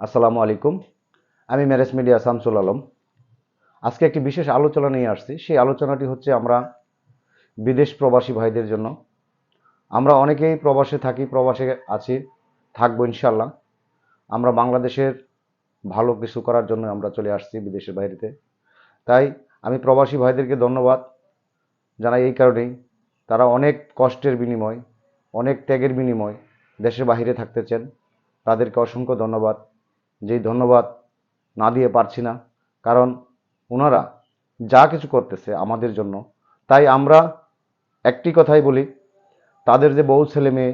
আসসালামু আলাইকুম। আমি ম্যারেজ মিডিয়া শামসুল আলম। আজকে একটি বিশেষ আলোচনা নিয়ে আসছি। সেই আলোচনাটি হচ্ছে আমরা বিদেশ প্রবাসী ভাইদের জন্য। আমরা অনেকেই প্রবাসে থাকি, প্রবাসে আছি, থাকব ইনশাল্লাহ আমরা বাংলাদেশের ভালো কিছু করার জন্য আমরা চলে আসছি বিদেশের বাইরেতে। তাই আমি প্রবাসী ভাইদেরকে ধন্যবাদ জানাই এই কারণেই। তারা অনেক কষ্টের বিনিময়, অনেক ত্যাগের বিনিময় দেশের বাইরে থাকতেছেন। তাদেরকে অসংখ্য ধন্যবাদ। যেই ধন্যবাদ না দিয়ে পারছি না। কারণ ওনারা যা কিছু করতেছে আমাদের জন্য, তাই আমরা একটি কথাই বলি, তাদের যে বউ ছেলে মেয়ে,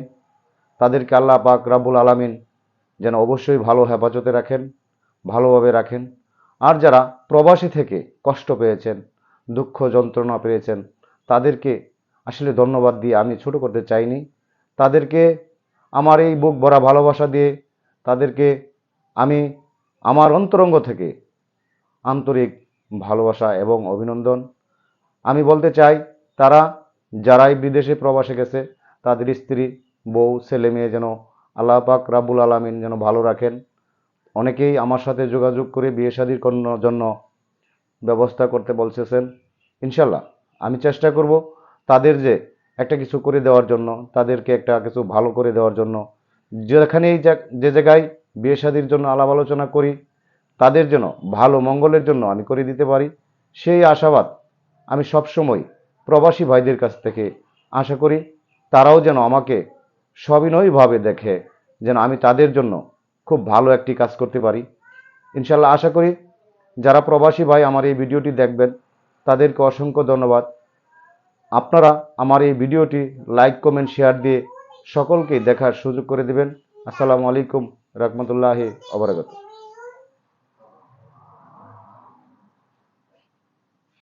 তাদেরকে আল্লাহ পাক রাব্বুল আলামিন যেন অবশ্যই ভালো হেফাজতে রাখেন, ভালোভাবে রাখেন। আর যারা প্রবাসী থেকে কষ্ট পেয়েছেন, দুঃখ যন্ত্রণা পেয়েছেন, তাদেরকে আসলে ধন্যবাদ দিয়ে আমি ছোট করতে চাইনি। তাদেরকে আমার এই বুক ভরা ভালোবাসা দিয়ে তাদেরকে আমি আমার অন্তরঙ্গ থেকে আন্তরিক ভালোবাসা এবং অভিনন্দন। আমি বলতে চাই, তারা যারাই বিদেশে প্রবাসে গেছে, তাদের স্ত্রী, বউ, ছেলে মেয়ে যেন আল্লাহ পাক রাব্বুল আলামিন যেন ভালো রাখেন। অনেকেই আমার সাথে যোগাযোগ করে বিয়ে শাদির জন্য ব্যবস্থা করতে বলতেছেন ইনশাল্লাহ আমি চেষ্টা করব তাদের যে একটা কিছু করে দেওয়ার জন্য, তাদেরকে একটা কিছু ভালো করে দেওয়ার জন্য। যেখানেই যে জায়গায় বিয়ে শাদির জন্য আলাপ আলোচনা করি, তাদের জন্য ভালো মঙ্গলের জন্য আমি করে দিতে পারি, সেই আশাবাদ আমি সবসময় প্রবাসী ভাইদের কাছ থেকে আশা করি, তারাও যেন আমাকে সবিনয়ভাবে দেখে যেন আমি তাদের জন্য খুব ভালো একটি কাজ করতে পারি। ইনশাল্লাহ আশা করি যারা প্রবাসী ভাই আমার এই ভিডিওটি দেখবেন, তাদেরকে অসংখ্য ধন্যবাদ। আপনারা আমার এই ভিডিওটি লাইক, কমেন্ট, শেয়ার দিয়ে সকলকে দেখার সুযোগ করে দেবেন। আসসালামু আলাইকুম। রহমতুল্লাহি অবরাগত